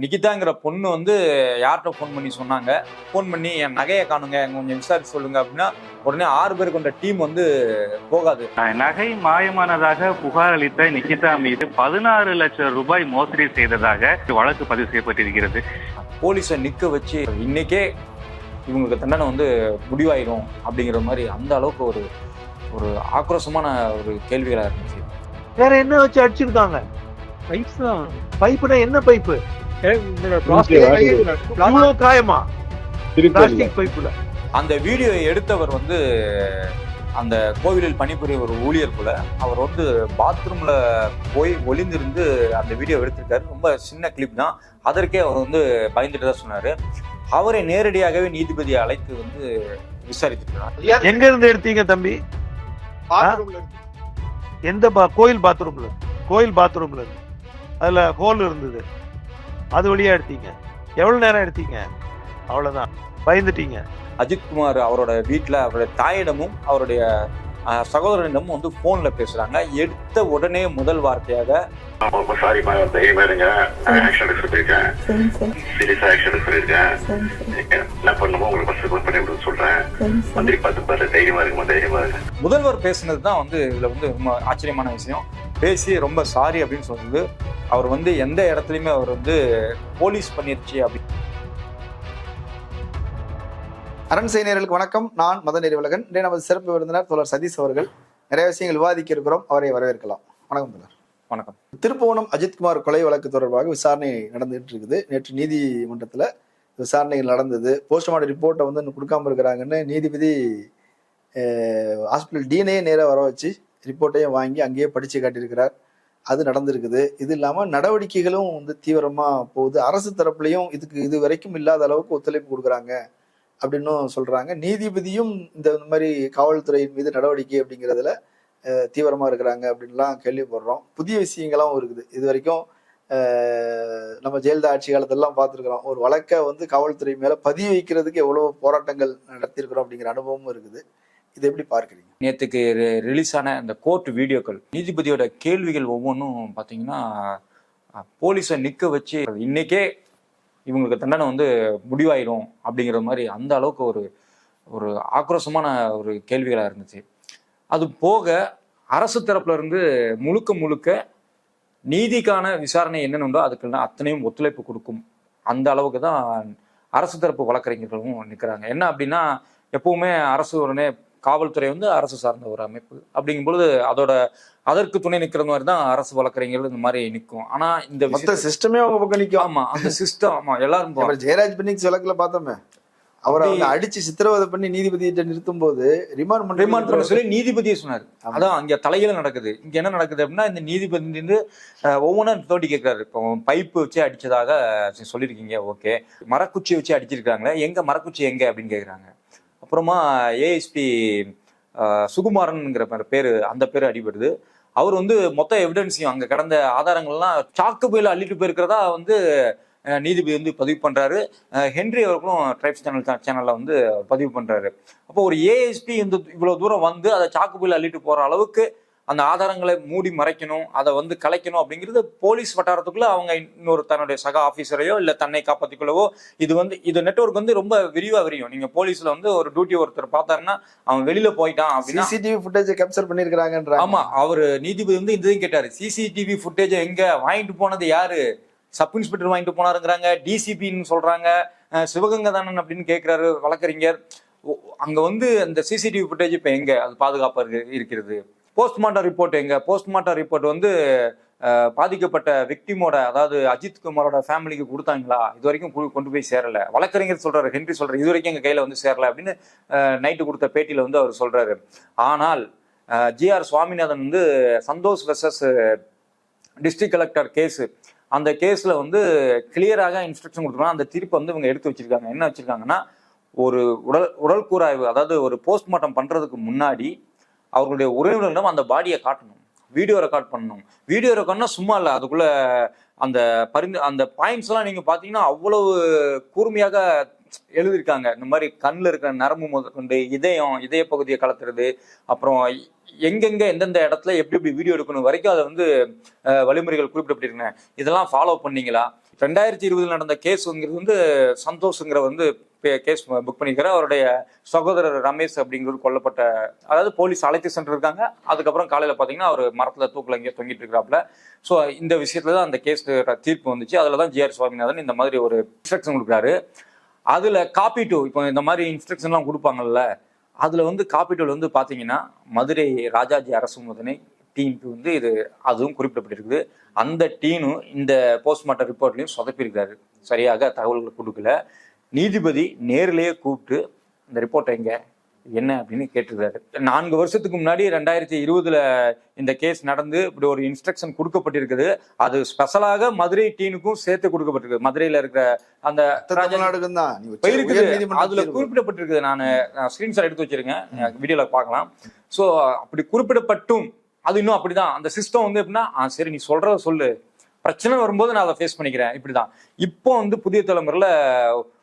நிகிதாங்கிற பொண்ணு வந்து யார்கிட்ட ஃபோன் பண்ணி சொன்னாங்க? ஃபோன் பண்ணி என் நகையை காணுங்க கொஞ்சம் விசாரிச்சு சொல்லுங்க அப்படின்னா உடனே ஆறு பேர் கொண்ட டீம் வந்து போகாது. நகை மாயமானதாக புகார் அளித்த நிகிதா மீது பதினாறு லட்சம் ரூபாய் மோசடி செய்ததாக வழக்கு பதிவு செய்யப்பட்டிருக்கிறது. போலீஸை நிற்க வச்சு இன்னைக்கே இவங்களுக்கு தண்டனை வந்து முடிவாயிரும் அப்படிங்கிற மாதிரி அந்த அளவுக்கு ஒரு ஒரு ஆக்ரோஷமான ஒரு கேள்விகளாக இருந்துச்சு. வேற என்ன வச்சு அடிச்சிருக்காங்க? பைப்ஸ் தான். பைப்புனா என்ன பைப்பு? காயமா? பிளாஸ்டிக் பைப்புல. அந்த வீடியோ எடுத்தவர் வந்து அந்த கோவிலில் பணிபுரிய ஒரு ஊழியர் போல அவர் வந்து பாத்ரூம்ல போய் ஒளிந்திருந்து அந்த வீடியோ எடுத்திருக்காரு. ரொம்ப சின்ன கிளிப் தான். அதற்கே அவர் வந்து பயந்துட்டு தான் சொன்னாரு. அவரை நேரடியாகவே நீதிபதியை அழைத்து வந்து விசாரித்திருக்கிறார். எங்க இருந்து எடுத்தீங்க தம்பி? எந்த பா கோயில் பாத்ரூம்ல கோயில் பாத்ரூம்ல இருந்து. அதுல ஹோல் இருந்தது. அது வழியா எடுத்தீங்க. எவ்வளவு நேரம் எடுத்தீங்க? அவ்வளவுதான். பயந்துட்டீங்க. அஜித்குமார் அவரோட வீட்டில் அவருடைய தாயிடமும் அவருடைய அஹ், சகோதரனிடமும் வந்து ஃபோன்ல பேசுறாங்க. எடுத்த உடனே முதல் வார்த்தையாக சாரிப்பா தைரியமா இருங்க. ஆக்ஷன் சீரியஸா ஆக்ஷன் என்ன பண்ணுமோ உங்களுக்கு ஃபர்ஸ்ட் பண்ணி சொல்றேன். மந்திரி பார்த்து பாரு தைரியமா இருக்குமா தைரியமா இருக்கு முதல்வர் பேசுனது தான் வந்து இதுல வந்து ரொம்ப ஆச்சரியமான விஷயம். பேசி ரொம்ப சாரி அப்படின்னு சொல்றது அவர் வந்து எந்த இடத்துலையுமே அவர் வந்து போலீஸ் பண்ணிருச்சு அப்படி அரண் செய்தியர்களுக்கு வணக்கம். நான் மத நெறிவலகன் இன்றைய நமது சிறப்பு விருந்தினர் தோழர் சதீஷ் அவர்கள். நிறைய விஷயங்கள் விவாதிக்க இருக்கிறோம் அவரை வரவேற்கலாம். வணக்கம் தோழர். வணக்கம். திருப்புவனம் அஜித்குமார் கொலை வழக்கு தொடர்பாக விசாரணை நடந்துட்டு இருக்குது நேற்று நீதிமன்றத்தில் விசாரணைகள் நடந்தது. போஸ்ட்மார்ட்டம் ரிப்போர்ட்டை வந்து இன்னும் கொடுக்காம இருக்கிறாங்கன்னு நீதிபதி ஹாஸ்பிட்டல் டீனே நேராக வர வச்சு ரிப்போர்ட்டையும் வாங்கி அங்கேயே படித்து காட்டியிருக்கிறார். அது நடந்திருக்குது. இது இல்லாமல் நடவடிக்கைகளும் வந்து தீவிரமாக போகுது. அரசு தரப்புலையும் இதுக்கு இது வரைக்கும் இல்லாத அளவுக்கு ஒத்துழைப்பு கொடுக்குறாங்க. அப்படின்னும் சொல்றாங்க. நீதிபதியும் இந்த மாதிரி காவல்துறையின் மீது நடவடிக்கை அப்படிங்கிறதுல தீவிரமா இருக்கிறாங்க அப்படின்லாம் கேள்விப்படுறோம். புதிய விஷயங்களும் இருக்குது. இது வரைக்கும் நம்ம ஜெயலலிதா ஆட்சி காலத்திலலாம் பார்த்துருக்குறோம். ஒரு வழக்கை வந்து காவல்துறை மேல பதிவு வைக்கிறதுக்கு எவ்வளவு போராட்டங்கள் நடத்திருக்கிறோம் அப்படிங்கிற அனுபவமும் இருக்குது. இதை எப்படி பார்க்குறீங்க? நேற்றுக்கு ரிலீஸ் ஆன அந்த கோர்ட் வீடியோக்கள் நீதிபதியோட கேள்விகள் ஒவ்வொன்றும் பார்த்தீங்கன்னா போலீஸை நிற்க வச்சு இன்னைக்கே இவங்களுக்கு தண்டனை வந்து முடிவாயிடும் அப்படிங்கிற மாதிரி அந்த அளவுக்கு ஒரு ஒரு ஆக்ரோஷமான ஒரு கேள்விகளாக இருந்துச்சு. அது போக அரசு தரப்புல இருந்து முழுக்க முழுக்க நீதிக்கான விசாரணை என்னென்னுண்டோ அதுக்குன்னா அத்தனையும் ஒத்துழைப்பு கொடுக்கும். அந்த அளவுக்கு தான் அரசு தரப்பு வழக்கறிஞர்களும் நிற்கிறாங்க என்ன அப்படின்னா எப்பவுமே அரசு உடனே காவல்துறை வந்து அரசு சார்ந்த ஒரு அமைப்பு. அப்படிங்கும் பொழுது அதோட அதற்கு துணை நிற்கிற மாதிரி தான் அரசு வழக்கறிஞர்கள் இந்த மாதிரி நிற்கும். ஆனா இந்த மொத்த சிஸ்டமே அவங்க பக்கம் நிற்கும் ஆமா அந்த சிஸ்டம் ஆமா எல்லாரும் ஜெயராஜ் பின்னிக்ஸ் வழக்குல பார்த்தோமே. அவரை வந்து அடிச்சு சித்திரவதை பண்ணி நீதிபதியிட்ட நிறுத்தும் போது ரிமாண்ட் பண்ணி ரிமாண்ட் பண்ண சொல்லி நீதிபதியே சொன்னார். அதான் அங்க தலையில நடக்குது. இங்க என்ன நடக்குது அப்படின்னா இந்த நீதிபதி வந்து ஒவ்வொன்றும் தோண்டி கேட்கிறாரு இப்போ பைப்பு வச்சு அடிச்சதாக சொல்லியிருக்கீங்க ஓகே. மரக்குச்சி வச்சு அடிச்சிருக்காங்களே எங்க மரக்குச்சி எங்க அப்படின்னு கேக்குறாங்க. அப்புறமா ஏஎஸ்பி சுகுமாரன்ங்கிற பேர் பேரு அந்த பேரு அடிபடுது. அவர் வந்து மொத்த எவிடன்ஸையும் அங்க கடந்த ஆதாரங்கள்லாம் சாக்கு பையில அள்ளிட்டு போயிருக்கிறதா வந்து நீதிபதி வந்து பதிவு பண்றாரு. ஹென்றி அவர்களும் ட்ரைப்ஸ் சேனல் சேனலில் வந்து பதிவு பண்றாரு. அப்போ ஒரு ஏஎஸ்பி இந்த இவ்வளவு தூரம் வந்து அதை சாக்குப்பையில் அள்ளிட்டு போகிற அளவுக்கு அந்த ஆதாரங்களை மூடி மறைக்கணும் அதை வந்து கலைக்கணும் அப்படிங்கிறது போலீஸ் வட்டாரத்துக்குள்ள அவங்க இன்னொரு தன்னுடைய சக ஆபீசரையோ இல்ல தன்னை காப்பாத்திக்கொள்ளவோ இது வந்து இது நெட்வொர்க் வந்து ரொம்ப விரிவா விரியும். நீங்க போலீஸ்ல வந்து ஒரு டியூட்டி ஒருத்தர் பார்த்தாருன்னா அவன் வெளியில போயிட்டான் அப்படின்னா சிசிடிவி ஃபுட்டேஜ் கேப்சர் பண்ணியிருக்கிறாங்கன்றாங்க. ஆமா அவரு நீதிபதி வந்து இதையும் கேட்டாரு. சிசிடிவி ஃபுட்டேஜ் எங்க? வாங்கிட்டு போனது யாரு? சப் இன்ஸ்பெக்டர் வாங்கிட்டு போனாருங்கிறாங்க. டிசிபின்னு சொல்றாங்க. அஹ் சிவகங்கை தானன் அப்படின்னு கேட்கிறாரு வழக்கறிஞர். அங்க வந்து அந்த சிசிடிவி ஃபுட்டேஜ் இப்ப எங்க? அது பாதுகாப்பா இருக்கு- இருக்கிறது. போஸ்ட்மார்ட்டம் ரிப்போர்ட் எங்க? போஸ்ட்மார்ட்டம் ரிப்போர்ட் வந்து பாதிக்கப்பட்ட விக்டிமோட அதாவது அஜித் குமாரோட ஃபேமிலிக்கு கொடுத்தாங்களா? இது வரைக்கும் கொண்டு போய் சேரல. வழக்கறிஞர் சொல்றாரு ஹென்றி சொல்றாரு இது வரைக்கும் எங்க கையில வந்து சேரல அப்படின்னு நைட்டு கொடுத்த பேட்டியில வந்து அவர் சொல்றாரு. ஆனால் ஜிஆர் சுவாமிநாதன் வந்து Santhosh versus district collector case அந்த கேஸில் வந்து கிளியராக இன்ஸ்ட்ரக்ஷன் கொடுத்துருக்காங்க. அந்த தீர்ப்பை வந்து இவங்க எடுத்து வச்சிருக்காங்க. என்ன வச்சிருக்காங்கன்னா ஒரு உடல் உடல் கூறாய்வு அதாவது ஒரு போஸ்ட்மார்ட்டம் பண்ணுறதுக்கு முன்னாடி அவர்களுடைய உறவினரிடம் அந்த பாடியை காட்டணும். வீடியோ ரெக்கார்ட் பண்ணணும். வீடியோ ரெக்கார்ட்னா சும்மா இல்லை அதுக்குள்ள அந்த பரிந்து அந்த பாயிண்ட்ஸ் எல்லாம் நீங்க பாத்தீங்கன்னா அவ்வளவு கூர்மையாக எழுதியிருக்காங்க. இந்த மாதிரி கண்ணில் இருக்கிற நரம்பு முதற்கொண்டு இதயம் இதய பகுதியை கலத்துறது அப்புறம் எங்கெங்க எந்தெந்த இடத்துல எப்படி எப்படி வீடியோ எடுக்கணும் வரைக்கும் அதை வந்து வழிமுறைகள் குறிப்பிடப்பட்டிருக்கேன் இதெல்லாம் ஃபாலோ பண்ணீங்களா? ரெண்டாயிரத்தி இருபதுல நடந்த கேஸ்ங்கிறது வந்து சந்தோஷங்கிற வந்து கேஸ் புக் பண்ணியிருக்காரு. அவருடைய சகோதரர் ரமேஷ் அப்படிங்கிறது கொல்லப்பட்ட அதாவது போலீஸ் அழைத்து சென்றிருக்காங்க. அதுக்கப்புறம் காலையில் பார்த்தீங்கன்னா அவர் மரத்தில் தூக்கில் எங்கேயோ தொங்கிட்டு இருக்கிறாப்புல ஸோ இந்த விஷயத்துல தான் அந்த கேஸ் தீர்ப்பு வந்துச்சு. அதில் தான் ஜிஆர் சுவாமிநாதன் இந்த மாதிரி ஒரு இன்ஸ்ட்ரக்ஷன் கொடுக்குறாரு. அதில் காப்பி டூ இப்போ இந்த மாதிரி இன்ஸ்ட்ரக்ஷன்லாம் கொடுப்பாங்கல்ல அதில் வந்து காப்பி வந்து பார்த்தீங்கன்னா மதுரை ராஜாஜி அரசு முதனை டீமுக்கு வந்து இது அதுவும் குறிப்பிடப்பட்டிருக்குது. அந்த டீனும் இந்த போஸ்ட்மார்ட்டம் ரிப்போர்ட்லையும் சொதப்பியிருக்காரு சரியாக தகவல்களை கொடுக்கல. நீதிபதி நேரிலேயே கூப்பிட்டு இந்த ரிப்போர்ட் எங்க? என்ன? அப்படின்னு கேட்டிருக்காரு. நான்கு வருஷத்துக்கு முன்னாடி ரெண்டாயிரத்தி இருபதுல இந்த கேஸ் நடந்து இப்படி ஒரு இன்ஸ்ட்ரக்ஷன் கொடுக்கப்பட்டிருக்குது. அது ஸ்பெஷலாக மதுரை டீனுக்கும் சேர்த்து கொடுக்கப்பட்டிருக்கு. மதுரையில இருக்கிற அந்த அதுல. குறிப்பிடப்பட்டிருக்குது. நான் ஸ்கிரீன்ஷாட் எடுத்து வச்சிருக்கேன். வீடியோல பார்க்கலாம். சோ அப்படி குறிப்பிடப்பட்டும். அது இன்னும் அப்படிதான். அந்த சிஸ்டம் வந்து எப்படின்னா சரி நீ சொல்றத சொல்லு. பிரச்சனை வரும்போது நான் அதை ஃபேஸ் பண்ணிக்கிறேன். இப்படிதான். இப்போ வந்து புதிய தலைமுறையில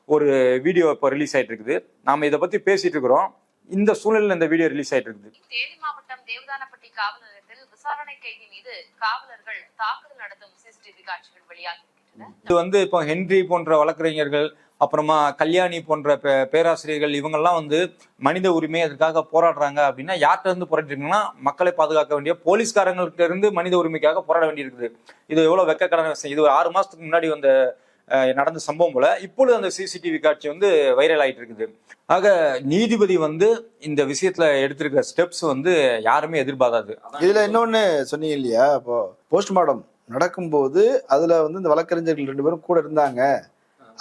ஒரு வீடியோ இப்போ ரிலீஸ் ஆயிட்டு இருக்குது நாம இதை பத்தி பேசிட்டு இருக்கிறோம். இந்த சூழ்நிலையில இந்த வீடியோ ரிலீஸ் ஆயிட்டு இருக்குது தேனி மாவட்டம் தேவதானப்பட்டி காவல் நிலையத்தில் விசாரணை கைதி மீது காவலர்கள் தாக்குதல் நடத்தும் சிசிடிவி காட்சிகள் வெளியாகியிருக்கின்றன. இது வந்து இப்போ ஹென்றி போன்ற வழக்கறிஞர்கள் அப்புறமா கல்யாணி போன்ற பே- பேராசிரியர்கள் இவங்கெல்லாம் வந்து மனித உரிமை அதற்காக போராடுறாங்க அப்படின்னா யார்கிட்ட இருந்து போராடிருக்காங்கன்னா மக்களை பாதுகாக்க வேண்டிய போலீஸ்காரங்கள்ட்ட இருந்து மனித உரிமைக்காக போராட வேண்டியிருக்குது. இது எவ்வளவு வெக்கக்கடன விஷயம் இது ஒரு ஆறு மாசத்துக்கு முன்னாடி வந்த நடந்த சம்பவம் போல இப்பொழுது அந்த சிசிடிவி காட்சி வந்து வைரல் ஆயிட்டு இருக்குது. ஆக நீதிபதி வந்து இந்த விஷயத்துல எடுத்திருக்கிற ஸ்டெப்ஸ் வந்து யாருமே எதிர்பாராது. இதுல இன்னொன்னு சொன்னீங்க இல்லையா? இப்போ போஸ்ட்மார்டம் நடக்கும்போது அதுல வந்து இந்த வழக்கறிஞர்கள் ரெண்டு பேரும் கூட இருந்தாங்க.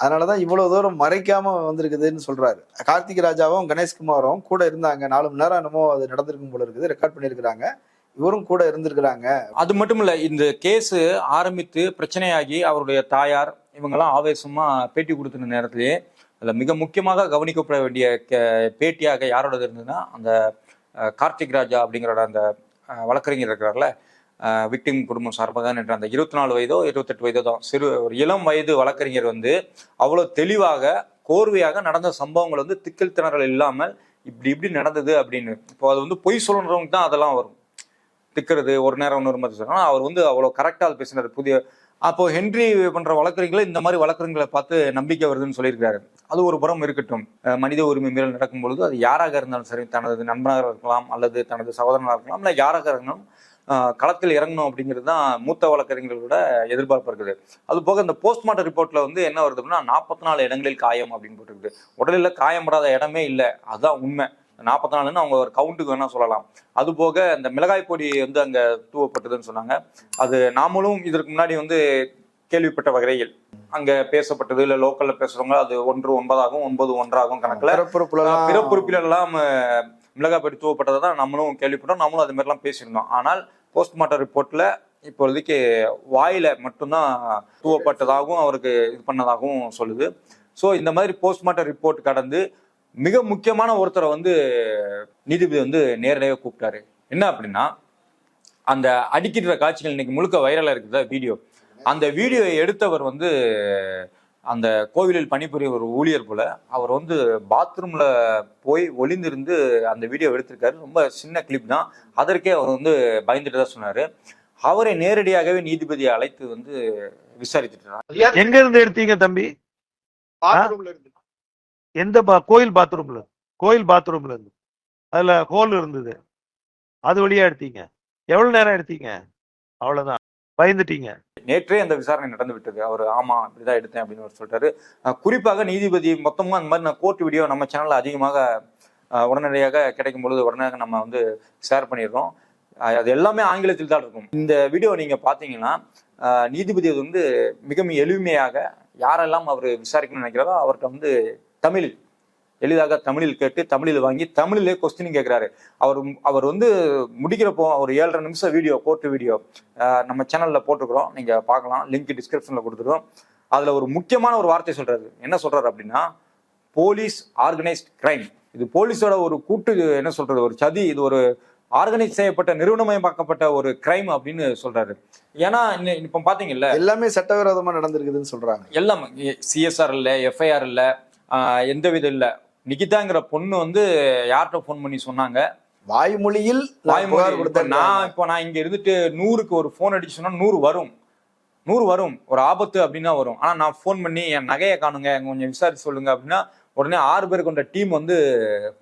அதனாலதான் இவ்வளவு தூரம் மறைக்காம வந்திருக்குதுன்னு சொல்றாரு. கார்த்திக் ராஜாவும் கணேஷ்குமாரும் கூட இருந்தாங்க. நாலு மணி நேரம் என்னமோ அது நடந்திருக்கும் போல இருக்குது. ரெக்கார்ட் பண்ணியிருக்கிறாங்க. இவரும் கூட இருந்திருக்கிறாங்க. அது மட்டும் இல்ல இந்த கேஸ் ஆரம்பித்து பிரச்சனையாகி அவருடைய தாயார் இவங்கெல்லாம் ஆவேசமா பேட்டி கொடுத்துருந்த நேரத்திலேயே அதில் மிக முக்கியமாக கவனிக்கப்பட வேண்டிய கே- பேட்டியாக யாரோடது இருந்ததுன்னா அந்த கார்த்திக் ராஜா அப்படிங்கிற அந்த வழக்கறிஞர் இருக்கிறார்ல விக்டிம் குடும்பம் சார்பாக என்ற அந்த இருபத்தி நாலு வயதோ இருபத்தெட்டு வயதோ தான் சிறு ஒரு இளம் வயது வழக்கறிஞர் வந்து அவ்வளவு தெளிவாக கோர்வையாக நடந்த சம்பவங்கள் வந்து திக்கல் திணறல் இல்லாமல் இப்படி இப்படி நடந்தது அப்படின்னு. இப்போ அது வந்து பொய் சொல்றவங்க தான் அதெல்லாம் வரும். திக்கிறது ஒரு நேரம் இன்னொரு மாதிரி சொல்லணும் அவர் வந்து அவ்வளவு கரெக்டா அது பேசினார். புதிய அப்போ ஹென்றி பண்ற வழக்கறிஞர்களை இந்த மாதிரி வழக்கறிஞர்களை பார்த்து நம்பிக்கை வருதுன்னு சொல்லியிருக்காரு அது ஒரு புறம் இருக்கட்டும். மனித உரிமை மீறல் நடக்கும் பொழுது அது யாராக இருந்தாலும் சரி தனது நண்பனாக இருக்கலாம் அல்லது தனது சகோதரனாக இருக்கலாம் இல்லை யாராக இருந்தாலும் களத்தில் இறங்கணும் அப்படிங்கிறது தான் மூத்த வழக்கறிஞர்களோட எதிர்பார்ப்பு இருக்குது. அது போக இந்த போஸ்ட்மார்ட்டம் ரிப்போர்ட்ல வந்து என்ன வருது அப்படின்னா நாற்பத்தி நாலு இடங்களில் காயம் அப்படின்னு போட்டிருக்குது. உடலில் காயப்படாத இடமே இல்லை. அதுதான் உண்மை. நாற்பத்தி நாலுன்னு அவங்க ஒரு கவுண்ட்டுக்கு வேணா சொல்லலாம். அது போக இந்த மிளகாய் பொடி வந்து அங்க தூவப்பட்டதுன்னு சொன்னாங்க. அது நாமளும் இதற்கு முன்னாடி வந்து கேள்விப்பட்ட வகையில். அங்க பேசப்பட்டது இல்ல லோக்கல்ல பேசுறவங்க அது ஒன்று ஒன்பதாகும் ஒன்பது ஒன்றாகும் கணக்குல. பிறப்புறுப்புலாம் பிறப்புறுப்பிலெல்லாம் மிளகாய் பொடி தூவப்பட்டதை தான் நம்மளும் கேள்விப்பட்டோம். நம்மளும் அது மாதிரிலாம் பேசியிருந்தோம். ஆனால் போஸ்ட்மார்ட்டம் ரிப்போர்ட்ல இப்பொழுதைக்கு வாயில மட்டும்தான் தூவப்பட்டதாகவும் அவருக்கு இது பண்ணதாகவும் சொல்லுது. ஸோ இந்த மாதிரி போஸ்ட்மார்ட்டம் ரிப்போர்ட் கடந்து மிக முக்கியமான ஒருத்தரை வந்து நீதிபதி வந்து நேரடியாக கூப்பிட்டாரு. என்ன அப்படின்னா அந்த அடிக்கிற காட்சிகள் இன்னைக்கு முழுக்க வைரலா இருக்குதா? வீடியோ. அந்த வீடியோவை எடுத்தவர் வந்து அந்த கோவிலில் பணிபுரிய ஒரு ஊழியர் போல அவர் வந்து பாத்ரூம்ல போய் ஒளிந்திருந்து அந்த வீடியோ எடுத்திருக்காரு. ரொம்ப சின்ன கிளிப் தான். அதற்கே அவர் வந்து பயந்துட்டு தான் சொன்னாரு. அவரை நேரடியாகவே நீதிபதியை அழைத்து வந்து விசாரித்துட்டு எங்க இருந்து எடுத்தீங்க தம்பி? எந்த பா கோயில் பாத்ரூம்ல கோயில் பாத்ரூம்ல இருந்து. அதுல ஹோல் இருந்தது. அது வழியா எடுத்தீங்க. எவ்வளவு நேரம் எடுத்தீங்க? அவ்வளவுதான். பயந்துட்டீங்க. நேற்றே அந்த விசாரணை நடந்து விட்டது. அவர் ஆமா இப்படிதான் எடுத்தேன் அப்படின்னு அவர் சொல்லிட்டாரு. குறிப்பாக நீதிபதி மொத்தமா அந்த மாதிரி நான் கோர்ட் வீடியோ நம்ம சேனல்ல அதிகமாக உடனடியாக கிடைக்கும் பொழுது உடனடியாக நம்ம வந்து ஷேர் பண்ணிடுறோம். அது எல்லாமே ஆங்கிலத்தில் தான் இருக்கும். இந்த வீடியோ நீங்க பாத்தீங்கன்னா நீதிபதி அது வந்து மிக மிக எளிமையாக யாரெல்லாம் அவர் விசாரிக்கணும்னு நினைக்கிறாரோ அவர்கிட்ட வந்து தமிழ் எளிதாக தமிழில் கேட்டு தமிழில் வாங்கி தமிழிலே கொஸ்டின் கேட்கிறாரு அவர் அவர் வந்து முடிக்கிறப்போ ஒரு ஏழரை நிமிஷம் வீடியோ கோர்ட் வீடியோ நம்ம சேனல்ல போட்டுக்கிறோம் நீங்க பார்க்கலாம். லிங்க் டிஸ்கிரிப்ஷன்ல கொடுத்துருவோம் அதுல ஒரு முக்கியமான ஒரு வார்த்தை சொல்றாரு. என்ன சொல்றாரு அப்படின்னா போலீஸ் ஆர்கனைஸ்ட் கிரைம் இது போலீஸோட ஒரு கூட்டு என்ன சொல்றது ஒரு சதி இது ஒரு ஆர்கனைஸ் செய்யப்பட்ட நிறுவனமயமாக்கப்பட்ட ஒரு கிரைம் அப்படின்னு சொல்றாரு. ஏன்னா இப்ப பாத்தீங்கல்ல எல்லாமே சட்டவிரோதமா நடந்திருக்குதுன்னு சொல்றாங்க. எல்லாம் சிஎஸ்ஆர் இல்ல எஃப்ஐஆர் இல்ல எந்த விதம் இல்ல. நிகிதாங்கிற பொண்ணு வந்து யார்கிட்ட ஃபோன் பண்ணி சொன்னாங்க? வாய்மொழியில் வாய்மொழி கொடுத்தேன் நான் இப்போ நான் இங்க இருந்துட்டு நூறுக்கு ஒரு ஃபோன் அடிச்சு சொன்னா நூறு வரும். நூறு வரும். ஒரு ஆபத்து அப்படின்னா வரும். ஆனா நான் ஃபோன் பண்ணி என் நகையை காணுங்க கொஞ்சம் விசாரிச்சு சொல்லுங்க அப்படின்னா உடனே ஆறு பேர் கொண்ட டீம் வந்து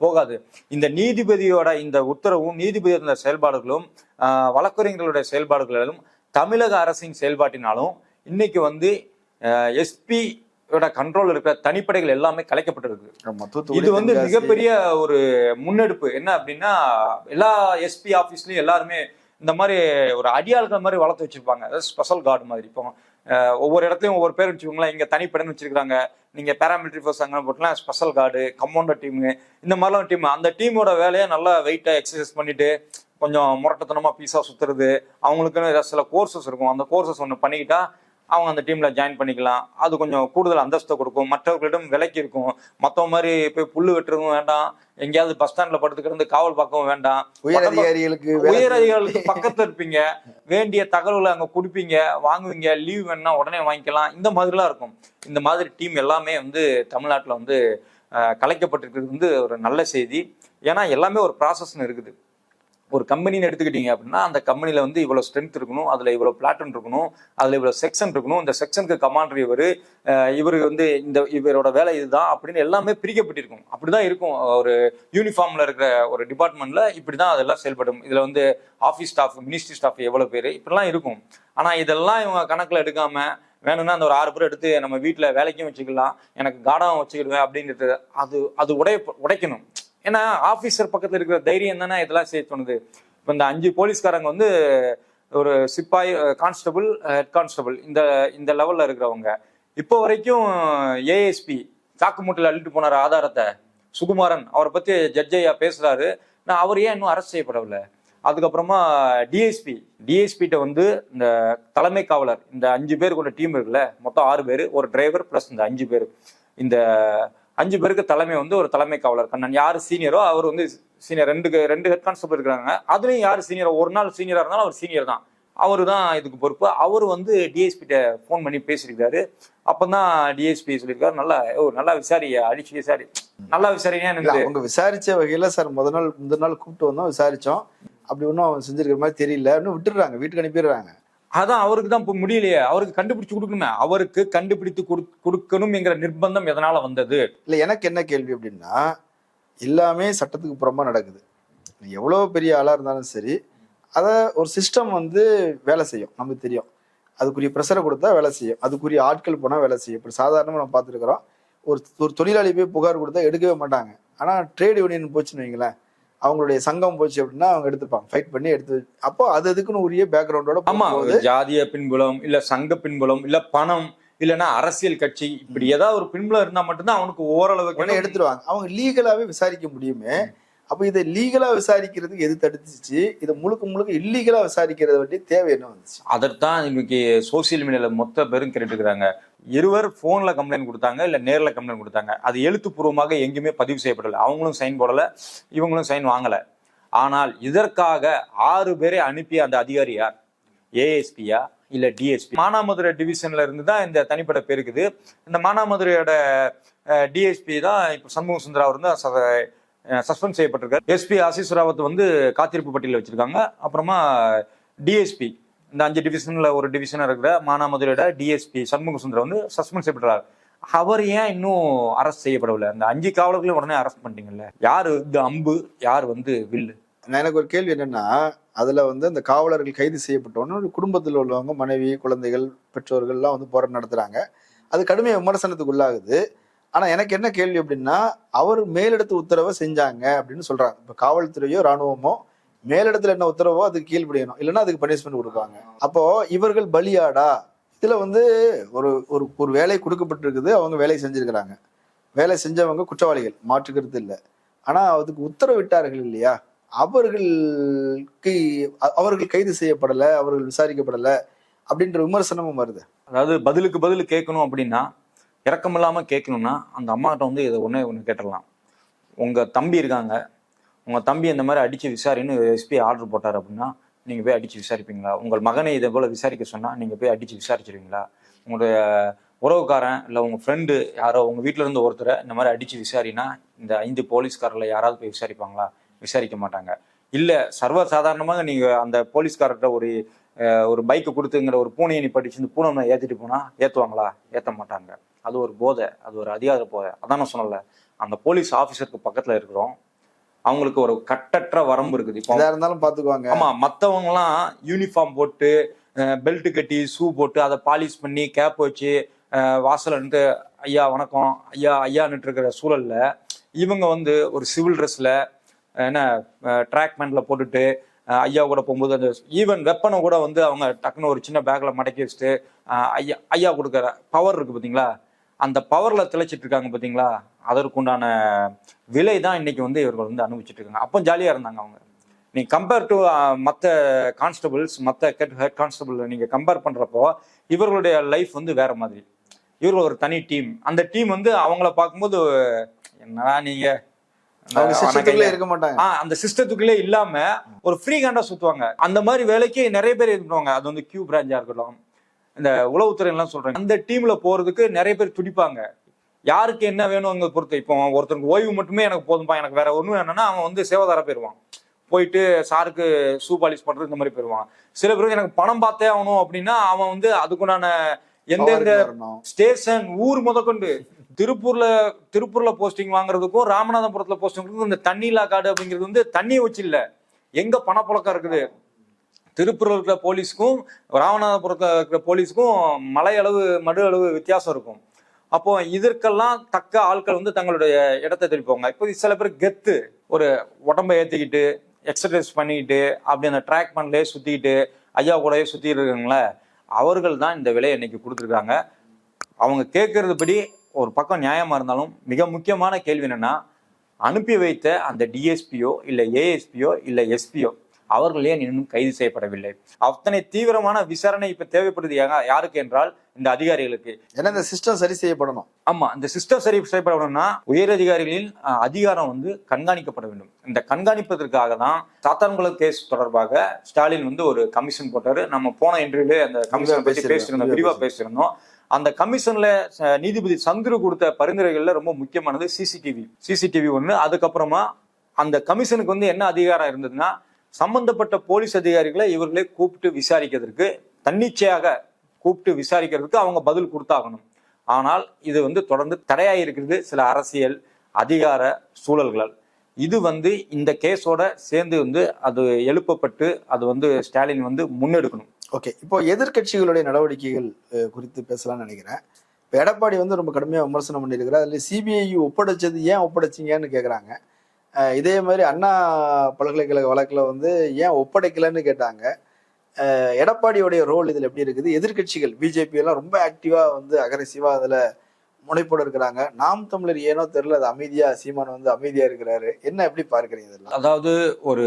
போகாது. இந்த நீதிபதியோட இந்த உத்தரவும் நீதிபதியோட செயல்பாடுகளும் வழக்கறிஞர்களுடைய செயல்பாடுகளிலும் தமிழக அரசின் செயல்பாட்டினாலும் இன்னைக்கு வந்து எஸ்பி கண்ட்ரோல் இருக்கிற தனிப்படைகள் எல்லாமே கலைக்கப்பட்டிருக்கு. இது வந்து. மிகப்பெரிய ஒரு முன்னெடுப்பு. என்ன அப்படின்னா எல்லா எஸ்பி ஆஃபீஸ்லயும் எல்லாருமே இந்த மாதிரி ஒரு அடியாள்கள் மாதிரி வளர்த்து வச்சிருப்பாங்க. அதாவது ஸ்பெஷல் கார்டு மாதிரி. இப்போ ஒவ்வொரு இடத்துலயும் ஒவ்வொரு பேர் வச்சுக்கோங்களேன். இங்க தனிப்படைன்னு வச்சிருக்காங்க நீங்க பேராமிலிட்டரி ஃபோர்ஸ் அங்கே போட்டுலாம் ஸ்பெஷல் கார்டு கம்பவுண்டர் டீம் இந்த மாதிரிலாம் டீம் அந்த டீமோட வேலையை நல்லா வெயிட்டா எக்ஸசைஸ் பண்ணிட்டு கொஞ்சம் முரட்டத்தனமா பீஸா சுத்துறது. அவங்களுக்குன்னு சில கோர்சஸ் இருக்கும். அந்த கோர்சஸ் ஒன்று பண்ணிக்கிட்டா அவங்க அந்த டீம்ல ஜாயின் பண்ணிக்கலாம். அது கொஞ்சம் கூடுதல் அந்தஸ்தை கொடுக்கும். மற்றவர்களிடம் விலைக்கு இருக்கும். மற்றவங்க மாதிரி போய் புல்லு வெட்டுறதும் வேண்டாம். எங்கேயாவது பஸ் ஸ்டாண்ட்ல படுத்து கிடந்து காவல் பார்க்கவும் வேண்டாம். உயர் அதிகாரிகளுக்கு உயர் அதிகாரிகளுக்கு பக்கத்துல இருப்பீங்க. வேண்டிய தகவல்களை அங்க கொடுப்பீங்க. வாங்குவீங்க. லீவ் வேணா உடனே வாங்கிக்கலாம். இந்த மாதிரிலாம் இருக்கும். இந்த மாதிரி டீம் எல்லாமே வந்து தமிழ்நாட்டுல வந்து கலைக்கப்பட்டிருக்கிறது வந்து ஒரு நல்ல செய்தி. ஏன்னா எல்லாமே ஒரு ப்ராசஸ்னு இருக்குது. ஒரு கம்பெனின்னு எடுத்துக்கிட்டீங்க அப்படின்னா அந்த கம்பெனில வந்து இவ்வளோ ஸ்ட்ரென்த் இருக்கணும் அதுல இவ்வளோ பிளாட்டன் இருக்கணும் அதுல இவ்வளோ செக்ஷன் இருக்கணும். இந்த செக்ஷனுக்கு கமாண்டர் இவர் இவரு வந்து இந்த இவரோட வேலை இதுதான் அப்படின்னு எல்லாமே பிரிக்கப்பட்டிருக்கும். அப்படிதான் இருக்கும். ஒரு யூனிஃபார்ம்ல இருக்கிற ஒரு டிபார்ட்மெண்ட்ல இப்படிதான் அதெல்லாம் செயல்படும். இதுல வந்து ஆஃபீஸ் ஸ்டாஃப் மினிஸ்ட்ரி ஸ்டாஃப் எவ்வளோ பேர் இப்படிலாம் இருக்கும். ஆனா இதெல்லாம் இவங்க கணக்குல எடுக்காம வேணும்னா அந்த ஒரு ஆறு பேர் எடுத்து நம்ம வீட்டில் வேலைக்கும் வச்சுக்கலாம் எனக்கு காடம் வச்சுக்கிடுவேன் அப்படின்றது அது அது உடைய உடைக்கணும். ஏன்னா ஆபீசர் பக்கத்துல இருக்கிற தைரியம் தானே இதெல்லாம் செய்ய தோணுது. இப்போ இந்த அஞ்சு போலீஸ்காரங்க வந்து ஒரு சிப்பாய் கான்ஸ்டபிள் ஹெட் கான்ஸ்டபிள் இந்த இந்த லெவல்ல இருக்கிறவங்க. இப்போ வரைக்கும் ஏஎஸ்பி சாக்கு மூட்டில் அள்ளிட்டு போனார் ஆதாரத்தை. சுகுமாரன் அவரை பத்தி ஜட்ஜையா பேசுகிறாரு பேசுறாரு. நான் அவர் ஏன் இன்னும் அரெஸ்ட் செய்யப்படவில்லை? அதுக்கப்புறமா டிஎஸ்பி டிஎஸ்பிட்ட வந்து இந்த தலைமை காவலர் இந்த அஞ்சு பேர் கொண்ட டீம் இருக்குல்ல மொத்தம் ஆறு பேர் ஒரு டிரைவர் ப்ளஸ் இந்த அஞ்சு பேர். இந்த அஞ்சு பேருக்கு தலைமை வந்து ஒரு தலைமை காவலர். கண்ணன் யார் சீனியரோ அவர் வந்து சீனியர். ரெண்டு ரெண்டு ஹெட் கான்ஸ்டபிள் இருக்கிறாங்க. அதுலயும் யார் சீனியரோ? ஒரு நாள் சீனியரா இருந்தாலும் அவர் சீனியர் தான். அவர் தான் இதுக்கு பொறுப்பு. அவர் வந்து டிஎஸ்பிட்ட ஃபோன் பண்ணி பேசியிருக்காரு. அப்பதான் டிஎஸ்பி சொல்லியிருக்காரு. நல்லா ஓ நல்லா விசாரி அடிச்சு விசாரி நல்லா இல்ல, எனக்கு அவங்க விசாரிச்ச வகையில சார் முத நாள் முந்தின நாள் கூப்பிட்டு வந்தோம் விசாரிச்சோம். அப்படி ஒன்றும் அவன் செஞ்சிருக்கிற மாதிரி தெரியல. இன்னும் விட்டுடுறாங்க வீட்டுக்கு அனுப்பிடுறாங்க. அதான் அவருக்கு தான் இப்போ முடியலையே. அவருக்கு கண்டுபிடிச்சு கொடுக்கணுமே. அவருக்கு கண்டுபிடித்து கொடுக்கணும் என்கிற நிர்பந்தம் எதனால வந்தது? இல்லை எனக்கு என்ன கேள்வி அப்படின்னா எல்லாமே சட்டத்துக்கு புறமா நடக்குது. எவ்வளோ பெரிய ஆளாக இருந்தாலும் சரி அதை ஒரு சிஸ்டம் வந்து வேலை செய்யும் நமக்கு தெரியும். அதுக்குரிய ப்ரெஷரை கொடுத்தா வேலை செய்யும். அதுக்குரிய ஆட்கள் போனால் வேலை செய்யும். இப்படி சாதாரணமாக நம்ம பார்த்துருக்குறோம் ஒரு ஒரு தொழிலாளி போய் புகார் கொடுத்தா எடுக்கவே மாட்டாங்க. ஆனால் ட்ரேட் யூனியன் போச்சுன்னு வைங்களேன் அவங்களுடைய சங்கம் போச்சு அப்படின்னா அவங்க எடுத்துப்பாங்க. ஃபைட் பண்ணி எடுத்து அப்போ அது அதுக்குன்னு உரிய பேக்ரவுண்டோட ஆமா ஜாதிய பின்புலம் இல்ல சங்க பின்புலம் இல்ல பணம் இல்லைன்னா அரசியல் கட்சி இப்படி ஏதாவது ஒரு பின்புலம் இருந்தா மட்டும்தான் அவனுக்கு ஓரளவுக்கு எடுத்துருவாங்க. அவங்க லீகலாவே விசாரிக்க முடியுமே. அப்ப இதை லீகலா விசாரிக்கிறதுக்கு எது தடுத்துச்சு? இதை முழுக்க முழுக்க இல்லீகலா விசாரிக்கிறது வேண்டிய தேவை என்ன வந்துச்சு? அதைத்தான் இன்னைக்கு சோசியல் மீடியால மொத்த பேரும் கேட்டுக்கிறாங்க இருவர் ஃபோனில் கம்ப்ளைண்ட் கொடுத்தாங்க இல்லை நேரில் கம்ப்ளைண்ட் கொடுத்தாங்க. அது எழுத்துப்பூர்வமாக எங்கேயுமே பதிவு செய்யப்படலை. அவங்களும் சைன் போடலை இவங்களும் சைன் வாங்கலை. ஆனால் இதற்காக ஆறு பேரை அனுப்பிய அந்த அதிகாரி யார்? ஏஎஸ்பியா இல்லை டிஎஸ்பி மானாமதுரை டிவிஷனில் இருந்து தான் இந்த தனிப்பட்ட பேருக்குது இந்த மானாமதுரையோட டிஎஸ்பி தான் இப்போ சண்முக சுந்தரா அவர் வந்து சஸ்பெண்ட் செய்யப்பட்டிருக்காரு. எஸ்பி ஆசிஸ் ராவத் வந்து காத்திருப்பு பட்டியலில் வச்சிருக்காங்க. அப்புறமா டிஎஸ்பி இந்த அஞ்சு டிவிஷனில் ஒரு டிவிஷனாக இருக்கிற மானாமதுரையோட டிஎஸ்பி சண்முக சுந்தரம் வந்து சஸ்பெண்ட் செய்யப்பட்டார் அவர் ஏன் இன்னும் அரெஸ்ட் செய்யப்படவில்லை? அந்த அஞ்சு காவலர்களையும் உடனே அரெஸ்ட் பண்ணிட்டீங்கல்ல? யார் இந்த அம்பு? யார் வந்து வில்லு? நான் எனக்கு ஒரு கேள்வி என்னன்னா அதில் வந்து அந்த காவலர்கள் கைது செய்யப்பட்டோன்னு குடும்பத்தில் உள்ளவங்க மனைவி குழந்தைகள் பெற்றோர்கள்லாம் வந்து போராட்டம் நடத்துகிறாங்க அது கடுமையாக விமர்சனத்துக்கு உள்ளாகுது. ஆனால் எனக்கு என்ன கேள்வி அப்படின்னா அவர் மேலிடத்து உத்தரவை செஞ்சாங்க அப்படின்னு சொல்கிறாங்க இப்போ காவல்துறையோ ராணுவமோ மேலிடத்துல என்ன உத்தரவோ அதுக்கு கீழ்படியணும். இல்லைன்னா அதுக்கு பனிஷ்மெண்ட் கொடுப்பாங்க. அப்போ இவர்கள் பலியாடா? இதுல வந்து ஒரு ஒரு ஒரு வேலை கொடுக்கப்பட்டிருக்குது. அவங்க வேலை செஞ்சிருக்கிறாங்க. வேலை செஞ்சவங்க குற்றவாளிகள். மாற்றுக்கிறது இல்லை. ஆனா அதுக்கு உத்தரவிட்டார்கள் இல்லையா? அவர்களுக்கு அவர்கள் கைது செய்யப்படலை அவர்கள் விசாரிக்கப்படலை அப்படின்ற விமர்சனமும் வருது. அதாவது பதிலுக்கு பதில் கேட்கணும் அப்படின்னா இறக்கமில்லாமல் கேட்கணும்னா அந்த அம்மாட்ட வந்து இதை ஒன்று ஒன்று கேட்டுடலாம். உங்கள் தம்பி இருக்காங்க. உங்க தம்பி இந்த மாதிரி அடிச்சு விசாரின்னு எஸ்பி ஆர்டர் போட்டார் அப்படின்னா நீங்க போய் அடிச்சு விசாரிப்பீங்களா? உங்கள் மகனை இதை போல விசாரிக்க சொன்னா நீங்க போய் அடிச்சு விசாரிச்சிருவீங்களா? உங்களுடைய உறவுக்காரன் இல்லை உங்க ஃப்ரெண்டு யாரோ உங்க வீட்ல இருந்து ஒருத்தரை இந்த மாதிரி அடிச்சு விசாரினா இந்த ஐந்து போலீஸ்காரில் யாராவது போய் விசாரிப்பாங்களா? விசாரிக்க மாட்டாங்க. இல்ல சர்வ சாதாரணமாக நீங்க அந்த போலீஸ்காரர்கிட்ட ஒரு ஒரு பைக்கை கொடுத்துங்கிற ஒரு பூனையை நீ படிச்சு இந்த பூனை ஒண்ணு ஏத்திட்டு போனா ஏத்துவாங்களா? ஏத்த மாட்டாங்க. அது ஒரு போதை அது ஒரு அதிகார போதை அதான் நான் சொன்னல அந்த போலீஸ் ஆபீசருக்கு பக்கத்துல இருக்கிறோம். அவங்களுக்கு ஒரு கட்டற்ற வரம்பு இருக்குது. இப்போ இருந்தாலும் பாத்துக்குவாங்க. ஆமா மத்தவங்க எல்லாம் யூனிஃபார்ம் போட்டு பெல்ட் கட்டி ஷூ போட்டு அதை பாலிஷ் பண்ணி கேப் வச்சு அஹ், வாசல்ல நின்று ஐயா வணக்கம். ஐயா ஐயான்னுட்டு இருக்கிற சூழல்ல இவங்க வந்து ஒரு சிவில் ட்ரெஸ்ல என்ன ட்ராக் பேண்ட்ல போட்டுட்டு ஐயா கூட போகும்போது அந்த ஈவன் வெப்பனை கூட வந்து அவங்க டக்குன்னு ஒரு சின்ன பேக்ல மடக்கி வச்சுட்டு ஐயா ஐயா கொடுக்குற பவர் இருக்கு பாத்தீங்களா? அந்த பவர்ல திளைச்சிட்டு இருக்காங்க பாத்தீங்களா? அதற்குண்டான விலை தான் இன்னைக்கு வந்து இவர்கள் வந்து அனுபவிச்சுட்டு இருக்காங்க. அப்போ ஜாலியா இருந்தாங்க அவங்க. நீ கம்பேர் டு மற்ற கான்ஸ்டபிள்ஸ் மற்ற ஹெட் கான்ஸ்டபிள் நீங்க கம்பேர் பண்றப்போ இவர்களுடைய லைஃப் வந்து வேற மாதிரி. இவர்கள் ஒரு தனி டீம் அந்த டீம் வந்து அவங்கள பார்க்கும்போது என்னடா நீங்க? அவங்க அந்த சிஸ்டத்துக்குள்ளே வணக்கம் இருக்க மாட்டாங்க. அந்த சிஸ்டத்துக்குள்ளே இல்லாம ஒரு ஃப்ரீ ஹேண்டா சுத்துவாங்க. அந்த மாதிரி வேலைக்கு நிறைய பேர் இது பண்ணுவாங்க அது வந்து கியூ பிரான்ச்சா இருக்கட்டும். இந்த உளவுத்துறை எல்லாம் சொல்றாங்க அந்த டீம்ல போறதுக்கு நிறைய பேர் துடிப்பாங்க. யாருக்கு என்ன வேணுங்க பொறுத்து? இப்போ ஒருத்தருக்கு ஓய்வு மட்டுமே எனக்கு போதும்பா எனக்கு வேற ஒண்ணும் வேணும்னா அவன் வந்து சேவாதார போயிருவான். போயிட்டு சாருக்கு ஷூ பாலிஷ் பண்றது இந்த மாதிரி போயிருவான். சில பேருக்கு எனக்கு பணம் பார்த்தே ஆகணும் அப்படின்னா அவன் வந்து அதுக்குண்டான எந்தெந்த. ஸ்டேஷன் ஊர் முதற்கொண்டு. திருப்பூர்ல திருப்பூர்ல போஸ்டிங் வாங்குறதுக்கும் ராமநாதபுரத்துல போஸ்டிங் இந்த தண்ணிலா காடு அப்படிங்கிறது வந்து தண்ணியை வச்சு இல்ல. எங்க பணப்புழக்கம் இருக்குது? திருப்பூர்ல இருக்கிற போலீஸ்க்கும் ராமநாதபுரத்துல இருக்கிற போலீஸ்க்கும் மலை அளவு மடு அளவு வித்தியாசம் இருக்கும். அப்போ இதற்கெல்லாம் தக்க ஆட்கள் வந்து தங்களுடைய இடத்தை திருப்பிவாங்க இப்போ சில பேர் கெத்து ஒரு உடம்பை ஏற்றிக்கிட்டு எக்ஸசைஸ் பண்ணிக்கிட்டு அப்படி அந்த ட்ராக் பண்ணலே சுற்றிக்கிட்டு ஐயா கூடயே சுற்றிட்டு இருக்காங்களே அவர்கள் தான் இந்த விலையை இன்னைக்கு கொடுத்துருக்காங்க. அவங்க கேட்கறது படி ஒரு பக்கம் நியாயமாக இருந்தாலும் மிக முக்கியமான கேள்வி என்னென்னா அனுப்பி வைத்த அந்த டிஎஸ்பியோ இல்லை ஏஎஸ்பியோ இல்லை எஸ்பியோ அவர்கள் ஏன் இன்னும் கைது செய்யப்படவில்லை? அத்தனை தீவிரமான விசாரணை இப்ப தேவைப்படுது யாருக்கு என்றால் இந்த அதிகாரிகளுக்கு. ஏன்னா இந்த சிஸ்டம் சரி செய்யப்படணும். ஆமா இந்த சிஸ்டம் சரி செய்யப்படணும்னா உயர் அதிகாரிகளின் அதிகாரம் வந்து கண்காணிக்கப்பட வேண்டும். இந்த கண்காணிப்பதற்காக தான் சாத்தான்குளம் கேஸ் தொடர்பாக ஸ்டாலின் வந்து ஒரு கமிஷன் போட்டாரு. நம்ம போன இன்டர்வியூல அந்த கமிஷன் பத்தி பேசியிருந்தோம். விரிவா பேசியிருந்தோம். அந்த கமிஷன்ல நீதிபதி சந்துரு கொடுத்த பரிந்துரைகள்ல ரொம்ப முக்கியமானது சிசிடிவி சிசிடிவி ஒண்ணு. அதுக்கப்புறமா அந்த கமிஷனுக்கு வந்து என்ன அதிகாரம் இருந்ததுன்னா சம்பந்தப்பட்ட போலீஸ் அதிகாரிகளை இவர்களே கூப்பிட்டு விசாரிக்கிறதுக்கு தன்னிச்சையாக கூப்பிட்டு விசாரிக்கிறதுக்கு அவங்க பதில் கொடுத்தாகணும். ஆனால் இது வந்து தொடர்ந்து தடையாயிருக்கிறது சில அரசியல் அதிகார சூழல்களால். இது வந்து இந்த கேஸோட சேர்ந்து வந்து அது எழுப்பப்பட்டு அது வந்து ஸ்டாலின் வந்து முன்னெடுக்கணும். ஓகே. இப்போ எதிர்க்கட்சிகளுடைய நடவடிக்கைகள் குறித்து பேசலாம்னு நினைக்கிறேன். இப்போ எடப்பாடி வந்து ரொம்ப கடுமையாக விமர்சனம் பண்ணியிருக்கிறார். அதில் சிபிஐ ஒப்படைச்சது ஏன் ஒப்படைச்சிங்கன்னு கேட்குறாங்க இதே மாதிரி அண்ணா பல்கலைக்கழக வழக்கில் வந்து ஏன் ஒப்படைக்கலைன்னு கேட்டாங்க. எடப்பாடியுடைய எடப்பாடியோடைய ரோல் இதில் எப்படி இருக்குது? எதிர்க்கட்சிகள் பிஜேபி எல்லாம் ரொம்ப ஆக்டிவாக வந்து அக்ரெசிவாக அதில் முனைப்போடு இருக்கிறாங்க. நாம் தமிழர் ஏனோ தெரியல அது அமைதியா சீமான் வந்து அமைதியா இருக்கிறாரு. என்ன எப்படி பார்க்குறீங்க இதெல்லாம்? அதாவது ஒரு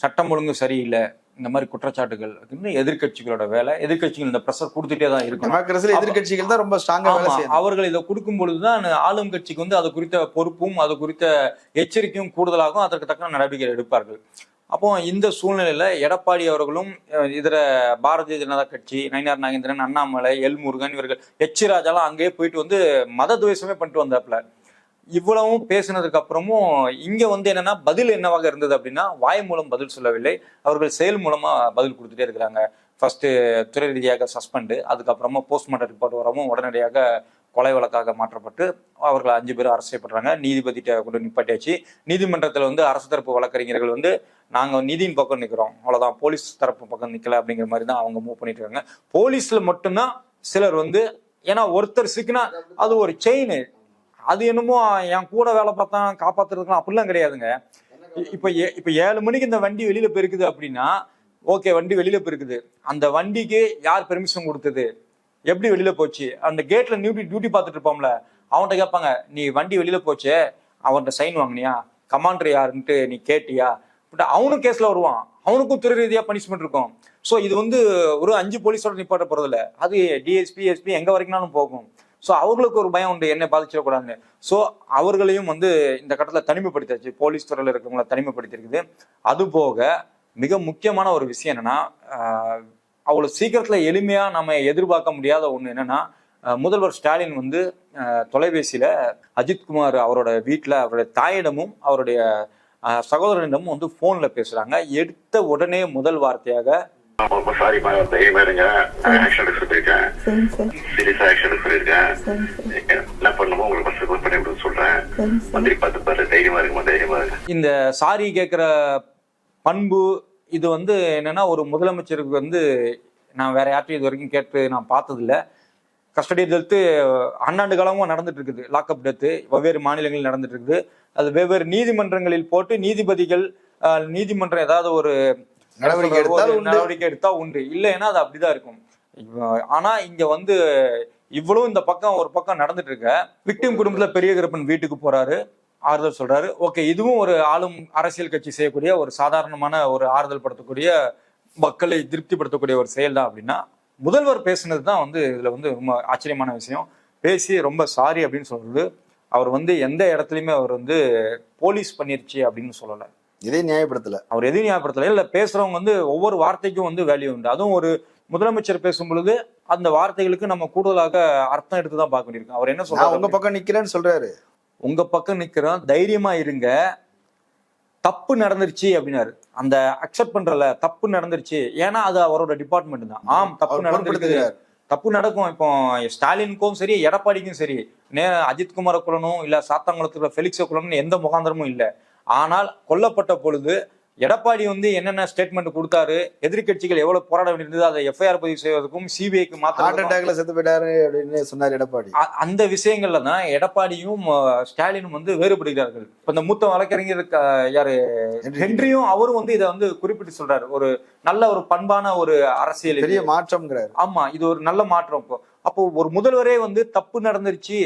சட்டம் ஒழுங்கு சரியில்லை. இந்த மாதிரி குற்றச்சாட்டுகள் இன்னும் எதிர்க்கட்சிகளோட வேலை எதிர்க்கட்சிகள் இந்த ப்ரெஷர் கொடுத்துட்டே தான் இருக்கணும். டெமோக்ரஸில் எதிர்க்கட்சிகள் தான் ரொம்ப ஸ்ட்ராங்கா வேலை ஆமா, செய்யணும். அவர்கள் இதை கொடுக்கும் பொழுதுதான் ஆளும் கட்சிக்கு வந்து அது குறித்த பொறுப்பும் அது குறித்த எச்சரிக்கையும் கூடுதலாகும் அதற்கு தக்க நடவடிக்கை எடுப்பார்கள். அப்போ இந்த சூழ்நிலையில எடப்பாடி அவர்களும் இதர பாரதிய ஜனதா கட்சி நயினார் நாகேந்திரன் அண்ணாமலை எல் முருகன் இவர்கள் எச் ராஜாலாம் அங்கேயே போயிட்டு வந்து மத துவேஷமே பண்ணிட்டு வந்தாப்புல. இவ்வளவும் பேசினதுக்கு அப்புறமும் இங்க வந்து என்னன்னா பதில் என்னவாக இருந்தது அப்படின்னா வாய் மூலம் பதில் சொல்லவில்லை. அவர்கள் செயல் மூலமா பதில் கொடுத்துட்டே இருக்கிறாங்க. ஃபர்ஸ்ட் துறை ரீதியாக சஸ்பெண்டு அதுக்கப்புறமா போஸ்ட்மார்ட்டம் ரிப்போர்ட் வரவும் உடனடியாக கொலை வழக்காக மாற்றப்பட்டு அவர்கள் அஞ்சு பேர் அரசு செய்யப்படுறாங்க நீதிபதிகிட்ட கொண்டு நிப்பாட்டியாச்சு. நீதிமன்றத்தில் வந்து அரசு தரப்பு வழக்கறிஞர்கள் வந்து நாங்கள் நீதியின் பக்கம் நிற்கிறோம் அவ்வளோதான் போலீஸ் தரப்பு பக்கம் நிற்கல அப்படிங்கிற மாதிரி தான் அவங்க மூவ் பண்ணிட்டு இருக்காங்க. போலீஸில் மட்டும்தான் சிலர் வந்து ஏன்னா ஒருத்தர் சிக்கினா அது ஒரு செயின் அது என்னமோ என் கூட வேலை பார்த்தா காப்பாத்துறதுக்குலாம் அப்படிலாம் கிடையாதுங்க. இ- இப்ப ஏ- இப்ப ஏழு மணிக்கு இந்த வண்டி வெளியில போயிருக்குது அப்படின்னா ஓகே வண்டி வெளியில போயிருக்குது அந்த வண்டிக்கு யார் பெர்மிஷன் கொடுத்தது? எப்படி வெளியில போச்சு? அந்த கேட்ல டியூட்டி டியூட்டி பார்த்துட்டு இருப்போம்ல அவன்கிட்ட கேட்பாங்க நீ வண்டி வெளியில போச்சே? அவன்கிட்ட சைன் வாங்குனியா? கமாண்டர் யாருன்ட்டு நீ கேட்டியா? பட் அவனும் கேஸ்ல வருவான். அவனுக்கும் துறை ரீதியா பனிஷ்மெண்ட் இருக்கும். ஸோ இது வந்து ஒரு அஞ்சு போலீஸோட நிப்பாட்ட போறதில்ல. அது டிஎஸ்பி எஸ்பி எங்க வரைக்கும்னாலும் போகும். ஸோ அவர்களுக்கு ஒரு பயம் உண்டு என்ன பாதிச்சிடக்கூடாதுன்னு. ஸோ அவர்களையும் வந்து இந்த கட்டத்தில் தனிமைப்படுத்தாச்சு போலீஸ் துறையில் இருக்கிறவங்கள தனிமைப்படுத்தியிருக்குது. அது போக மிக முக்கியமான ஒரு விஷயம் என்னன்னா அவ்வளோ சீக்கிரத்தில் எளிமையாக நம்ம எதிர்பார்க்க முடியாத ஒன்று என்னன்னா முதல்வர் ஸ்டாலின் வந்து தொலைபேசியில் அஜித்குமார் அவரோட வீட்டில் அவருடைய தாயிடமும் அவருடைய சகோதரனிடமும் வந்து ஃபோனில் பேசுகிறாங்க எடுத்த உடனே முதல் வார்த்தையாக ரொம்ப சாரிப்பா தைரியமா இருங்க. ஆக்ஷன் எடுக்க சொல்லியிருக்கேன். சரி சார். சீரியஸா ஆக்ஷன் எடுக்க சொல்லியிருக்கேன். சரி சார். என்ன பண்ணுமோ உங்களுக்கு ஃபர்ஸ்ட் கால் பண்ணி விட சொல்றேன். மந்திரி பார்த்து பாரு தைரியமா இருக்குமா தைரியமா இருக்கு இந்த சாரி கேட்குற பண்பு இது வந்து என்னன்னா ஒரு முதலமைச்சருக்கு வந்து நான் வேற யார்ட்டையும் இது வரைக்கும் கேட்டு நான் பார்த்ததில்ல. கஸ்டடி டெத்து அண்ணாண்டு காலமா நடந்துட்டு இருக்குது லாக்அப் டெத்து வெவ்வேறு மாநிலங்களில் நடந்துட்டு இருக்குது அது வெவ்வேறு நீதிமன்றங்களில் போட்டு நீதிபதிகள் நீதிமன்றம் ஏதாவது ஒரு நடவடிக்கை எடுத்தால். நடவடிக்கை எடுத்தா உண்டு. இல்லைன்னா அது அப்படிதான் இருக்கும். ஆனா இங்க வந்து இவ்வளவு இந்த பக்கம் ஒரு பக்கம் நடந்துட்டு இருக்க. விக்டிம் குடும்பத்துல பெரிய கருப்பன் வீட்டுக்கு போறாரு. ஆறுதல் சொல்றாரு. ஓகே இதுவும் ஒரு ஆளும் அரசியல் கட்சி செய்யக்கூடிய ஒரு சாதாரணமான ஒரு ஆறுதல் படுத்தக்கூடிய மக்களை திருப்திப்படுத்தக்கூடிய ஒரு செயல் தான் அப்படின்னா முதல்வர் பேசுனது தான் வந்து இதுல வந்து ரொம்ப ஆச்சரியமான விஷயம். பேசி ரொம்ப சாரி அப்படின்னு சொல்றது. அவர் வந்து எந்த இடத்துலயுமே அவர் வந்து போலீஸ் பண்ணிருச்சு அப்படின்னு சொல்லலை. இதே நியாயப்படுத்தல. அவர் எதையும் ஞாபகப்படுத்தல இல்ல பேசுறவங்க வந்து ஒவ்வொரு வார்த்தைக்கும் வந்து வேல்யூ உண்டு. அதுவும் ஒரு முதலமைச்சர் பேசும் பொழுது அந்த வார்த்தைகளுக்கு நம்ம கூடுதலாக அர்த்தம் எடுத்து தான் பார்க்க வேண்டியிருக்கு. அவர் என்ன நான் உங்க சொல்றாரு பக்கம் நிக்கிறேன்னு சொல்றாரு. உங்க பக்கம் நிக்கிறோம் தைரியமா இருங்க. தப்பு நடந்துருச்சு அப்படின்னாரு. அந்த அக்செப்ட் பண்றல தப்பு நடந்துருச்சு. ஏன்னா அது அவரோட டிபார்ட்மெண்ட் தான். ஆம் தப்பு பொருட்படுத்துகிறார். தப்பு நடக்கும். இப்போ ஸ்டாலினுக்கும் சரி எடப்பாடிக்கும் சரி நே அஜித்குமாரை கொல்லணும் இல்ல சாத்தாங்குளத்துல ஃபெலிக்ஸை கொல்லணும்னு எந்த முகாந்திரமும் இல்லை. ஆனால் கொல்லப்பட்ட பொழுது எடப்பாடி வந்து என்னென்ன ஸ்டேட்மெண்ட் கொடுத்தாரு எதிர்க்கட்சிகள் எவ்வளவு போராட வேண்டியிருந்தது அதை எஃப்ஐஆர் பதிவு செய்வதற்கும் சிபிஐக்கு அட்டாக்ல செத்து போயிட்டாரு அப்படின்னு சொன்னார் எடப்பாடி. அந்த விஷயங்கள்ல தான் எடப்பாடியும் ஸ்டாலினும் வந்து வேறுபடுகிறார்கள். இப்ப இந்த மூத்த வழக்கறிஞர் யாரு. ஹென்ரியும். அவரும் வந்து இதை வந்து குறிப்பிட்டு சொல்றாரு. ஒரு நல்ல ஒரு பண்பான ஒரு அரசியல். பெரிய மாற்றம்ங்கிறாரு. ஆமா இது ஒரு நல்ல மாற்றம். இப்போ அப்போ ஒரு முதல்வரே வந்து தப்பு நடந்துருச்சு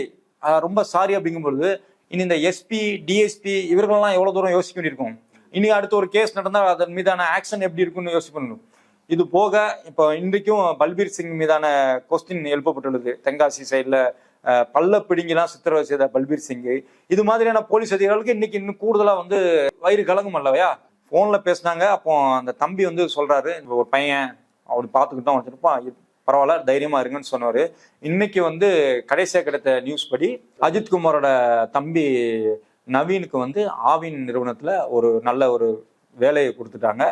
ரொம்ப சாரி அப்படிங்கும்பொழுது இனி இந்த எஸ்பி டிஎஸ்பி இவர்கள்லாம் எவ்வளோ தூரம் யோசிக்க வேண்டியிருக்கும்? இனி அடுத்து ஒரு கேஸ் நடந்தால் அதன் மீதான ஆக்ஷன் எப்படி இருக்கும்னு யோசிக்கணும் இது போக இப்போ இன்றைக்கும் பல்பீர் சிங் மீதான கொஸ்டின் எழுப்பப்பட்டுள்ளது. தென்காசி சைடில் பல்ல பிடிங்கிலாம் சித்திரவதை செய்த பல்பீர் சிங்கு. இது மாதிரியான போலீஸ் அதிகாரிகளுக்கு இன்னைக்கு இன்னும் கூடுதலாக வந்து வயிறு கலங்கும் அல்லவையா? ஃபோனில் பேசினாங்க. அப்போ அந்த தம்பி வந்து சொல்றாரு ஒரு பையன் அப்படி பார்த்துக்கிட்டோம் வச்சுருப்பான் பரவாயில்ல தைரியமா இருங்கன்னு சொன்னாரு. இன்னைக்கு வந்து கடைசியாக கிடைத்த நியூஸ் படி அஜித்குமாரோட தம்பி நவீனுக்கு வந்து ஆவின் நிறுவனத்துல ஒரு நல்ல ஒரு வேலையை கொடுத்துட்டாங்க.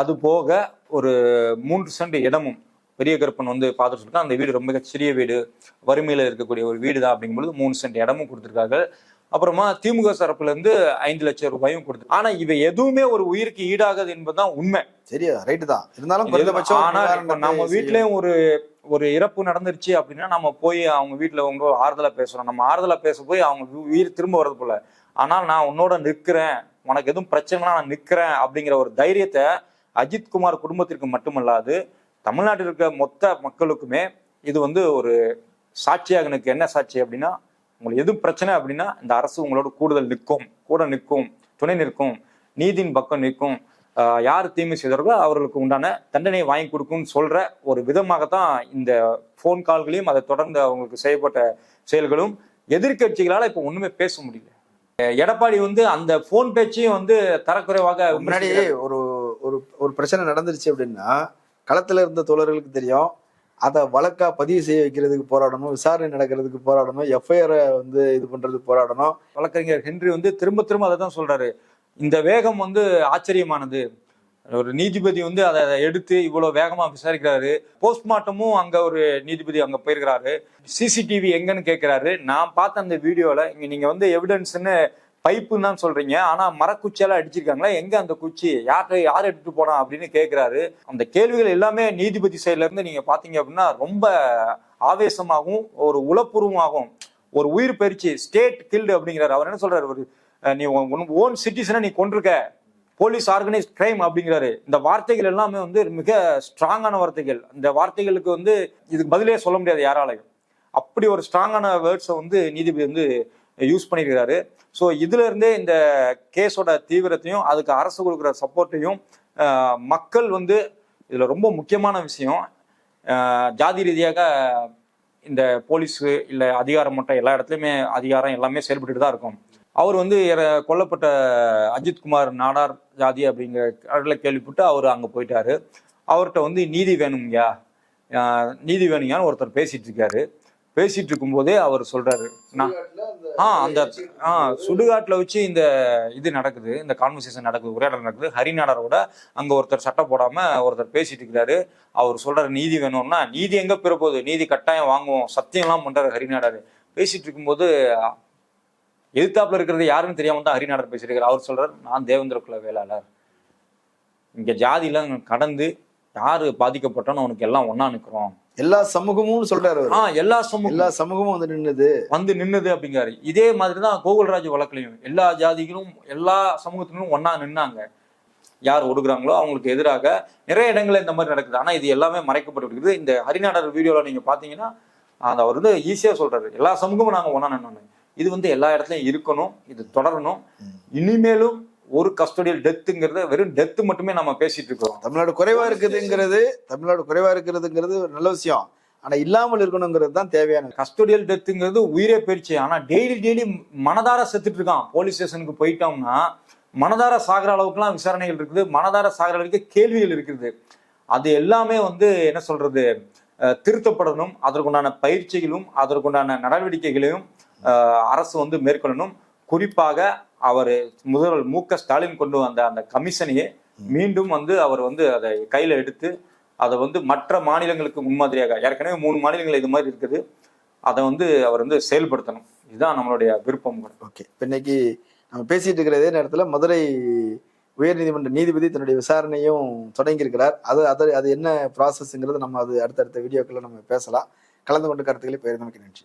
அது போக ஒரு மூன்று சென்ட் இடமும் பெரிய கருப்பன் வந்து பார்த்துட்டு இருக்கான் அந்த வீடு ரொம்ப சிறிய வீடு. வறுமையில இருக்கக்கூடிய ஒரு வீடு தான் அப்படிங்கும்போது மூணு சென்ட் இடமும் கொடுத்துருக்காங்க அப்புறமா திமுக தரப்புல இருந்து ஐந்து லட்சம் ரூபாயும் கொடுத்து ஆனா இவை எதுவுமே ஒரு உயிருக்கு ஈடாகாது என்பதுதான் உண்மை. சரியா ரைட்டு தான். இருந்தாலும் குறைந்தபட்சம் ஆனா இப்ப நிவாரணத்தை நம்ம. வீட்லயும் ஒரு ஒரு இறப்பு நடந்துருச்சு அப்படின்னா நம்ம போய் அவங்க வீட்டுல உங்க ஆறுதலா பேசுறோம். நம்ம ஆறுதலா பேச போய் அவங்க உயிர் திரும்ப வர்றது போல. ஆனால் நான் உன்னோட நிற்கிறேன். உனக்கு எதுவும் பிரச்சனைனா நான் நிற்கிறேன் அப்படிங்கிற ஒரு தைரியத்தை அஜித்குமார் குடும்பத்திற்கு மட்டுமல்லாது தமிழ்நாட்டில் இருக்க மொத்த மக்களுக்குமே இது வந்து ஒரு சாட்சியாக எனக்கு என்ன சாட்சி அப்படின்னா உங்களுக்கு எது பிரச்சனை அப்படின்னா இந்த அரசு உங்களோட கூடுதல் நிற்கும் கூட நிற்கும் துணை நிற்கும் நீதியின் பக்கம் நிற்கும் யார் தீமை செய்தார்களோ அவர்களுக்கு உண்டான தண்டனையை வாங்கி கொடுக்கும்னு சொல்ற ஒரு விதமாகத்தான் இந்த ஃபோன் கால்களையும் அதை தொடர்ந்து அவங்களுக்கு செய்யப்பட்ட செயல்களும் எதிர்க்கட்சிகளால இப்ப ஒண்ணுமே பேச முடியல. எடப்பாடி வந்து அந்த போன் பேச்சையும் வந்து தரக்குறைவாக முன்னாடி ஒரு ஒரு ஒரு பிரச்சனை நடந்துருச்சு அப்படின்னா களத்துல இருந்த தோழர்களுக்கு தெரியும் அதை வழக்கா பதிவு செய்ய வைக்கிறதுக்கு போராடணும் விசாரணை நடக்கிறதுக்கு போராடணும் எஃப்ஐஆரை வந்து இது பண்றதுக்கு போராடணும். வழக்கறிஞர் ஹென்றி வந்து திரும்ப திரும்ப அதை தான் சொல்றாரு. இந்த வேகம் வந்து ஆச்சரியமானது. ஒரு நீதிபதி வந்து அதை எடுத்து இவ்வளவு வேகமா விசாரிக்கிறாரு. போஸ்ட்மார்ட்டமும் அங்க ஒரு நீதிபதி அங்க போயிருக்கிறாரு. சிசிடிவி எங்கன்னு கேட்கிறாரு நான் பார்த்த அந்த வீடியோல இங்க நீங்க வந்து எவிடன்ஸ்னு பைப்புன்னு தான் சொல்றீங்க. ஆனா மரக்குச்சியெல்லாம் அடிச்சிருக்காங்களா? எங்க அந்த குச்சி? யார்கிட்ட யார் எடுத்துட்டு போனா அப்படின்னு கேட்கிறாரு அந்த கேள்விகள் எல்லாமே நீதிபதி சைட்ல இருந்து நீங்க பாத்தீங்க அப்படின்னா ரொம்ப ஆவேசமாகவும் ஒரு உளப்பூர்வமாகவும் ஒரு உயிர் பயிற்சி ஸ்டேட் கில்டு அப்படிங்கிறாரு. அவர் என்ன சொல்றாரு? ஒரு நீ ஓன் சிட்டிசனை நீ கொண்டிருக்க போலீஸ் ஆர்கனைஸ் கிரைம் அப்படிங்கிறாரு. இந்த வார்த்தைகள் எல்லாமே வந்து மிக ஸ்ட்ராங்கான வார்த்தைகள். இந்த வார்த்தைகளுக்கு வந்து இதுக்கு பதிலே சொல்ல முடியாது யாராலையும். அப்படி ஒரு ஸ்ட்ராங்கான வேர்ட்ஸை வந்து நீதிபதி வந்து யூஸ் பண்ணியிருக்கிறாரு ஸோ இதுலேருந்தே இந்த கேஸோட தீவிரத்தையும் அதுக்கு அரசு கொடுக்குற சப்போர்ட்டையும் மக்கள் வந்து இதில் ரொம்ப முக்கியமான விஷயம். ஜாதி ரீதியாக இந்த போலீஸு இல்லை அதிகாரம் மட்டும் எல்லா இடத்துலையுமே அதிகாரம் எல்லாமே செயல்பட்டுட்டு தான் இருக்கும். அவர் வந்து கொல்லப்பட்ட அஜித்குமார் நாடார் ஜாதி அப்படிங்கிற கடலை கேள்விப்பட்டு அவர் அங்கே போயிட்டாரு. அவர்கிட்ட வந்து நீதி வேணுங்கய்யா நீதி வேணுங்கன்னு ஒருத்தர் பேசிட்டு இருக்காரு. பேசிட்டு இருக்கும்போதே அவர் சொல்றாரு நான் ஆ அந்த ஆ சுடுகாட்டில் வச்சு இந்த இது நடக்குது இந்த கான்வர்சேஷன் நடக்குது உரையாடல் நடக்குது. ஹரிநாடரோட அங்க ஒருத்தர் சட்டை போடாம ஒருத்தர் பேசிட்டு இருக்கிறாரு அவர் சொல்றாரு நீதி வேணும்னா நீதி எங்க பெறப்போகுது? நீதி கட்டாயம் வாங்குவோம். சத்தியம்லாம் பண்றாரு ஹரிநாடர். பேசிட்டு இருக்கும்போது எதிர்த்தாப்புல இருக்கிறது யாருன்னு தெரியாம தான் ஹரிநாடர் பேசியிருக்காரு அவர் சொல்றாரு நான் தேவேந்திர குல வேளாளர். இங்க ஜாதியெல்லாம் கடந்து யாரு பாதிக்கப்பட்டோன்னு அவனுக்கு எல்லாம் ஒண்ணா நிக்கிறோம். எல்லா சமூகமும் சொல்றாரு. ஆ எல்லா சமூகம். எல்லா சமூகமும் வந்து நின்னுது. வந்து நின்னுது அப்படிங்கிறாரு. இதே மாதிரி தான் கோகுல்ராஜ் வழக்குலையும் எல்லா ஜாதிகளும் எல்லா சமூகத்திலும் ஒண்ணா நின்னாங்க. யார் ஒடுக்குறாங்களோ அவங்களுக்கு எதிராக நிறைய இடங்கள்ல இந்த மாதிரி நடக்குது. ஆனா இது எல்லாமே மறைக்கப்பட்டு இருக்குது இந்த ஹரிநாடர் வீடியோல நீங்க பாத்தீங்கன்னா அந்த அவர் வந்து ஈஸியா சொல்றாரு. எல்லா சமூகமும் நாங்க ஒண்ணா நின்னோம் இது வந்து எல்லா இடத்துலயும் இருக்கணும் இது தொடரணும். இனிமேலும் ஒரு கஸ்டோடியல் டெத்துங்கிறது வெறும் டெத்து மட்டுமே நம்ம பேசிட்டு இருக்கோம். தமிழ்நாடு குறைவா இருக்குதுங்கிறது தமிழ்நாடு குறைவா இருக்கிறதுங்கிறது ஒரு நல்ல விஷயம். ஆனா இல்லாமல் இருக்கணுங்கிறது தான் தேவையான கஸ்டோடியல் டெத்துங்கிறது உயிரே போயிடுச்சு ஆனா டெய்லி டெய்லி மனதார செத்துட்டு இருக்கான். போலீஸ் ஸ்டேஷனுக்கு போயிட்டோம்னா மனதார சாகிற அளவுக்குலாம் விசாரணைகள் இருக்குது. மனதார சாகிற அளவுக்கு கேள்விகள் இருக்குது. அது எல்லாமே வந்து என்ன சொல்றது? திருத்தப்படணும். அதற்குண்டான பயிற்சிகளும் அதற்குண்டான நடவடிக்கைகளையும் அரசு வந்து மேற்கொள்ளணும். குறிப்பாக அவர் முதல்வர் மு க ஸ்டாலின் கொண்டு வந்த அந்த கமிஷனையே மீண்டும் வந்து அவர் வந்து அதை கையில எடுத்து அதை வந்து மற்ற மாநிலங்களுக்கு முன்மாதிரியாக ஏற்கனவே மூணு மாநிலங்கள் இது மாதிரி இருக்குது. அதை வந்து அவர் வந்து செயல்படுத்தணும். இதுதான் நம்மளுடைய விருப்பம் கூட. ஓகே. இன்னைக்கு நம்ம பேசிட்டு இருக்கிற இதே நேரத்துல மதுரை உயர்நீதிமன்ற நீதிபதி தன்னுடைய விசாரணையும் தொடங்கி இருக்கிறார் அது அது அது என்ன ப்ராசஸ்ங்கிறது நம்ம அது அடுத்தடுத்த வீடியோக்களை நம்ம பேசலாம். கலந்து கொண்டு கருத்துக்களை பகிர்ந்தமைக்கு நன்றி.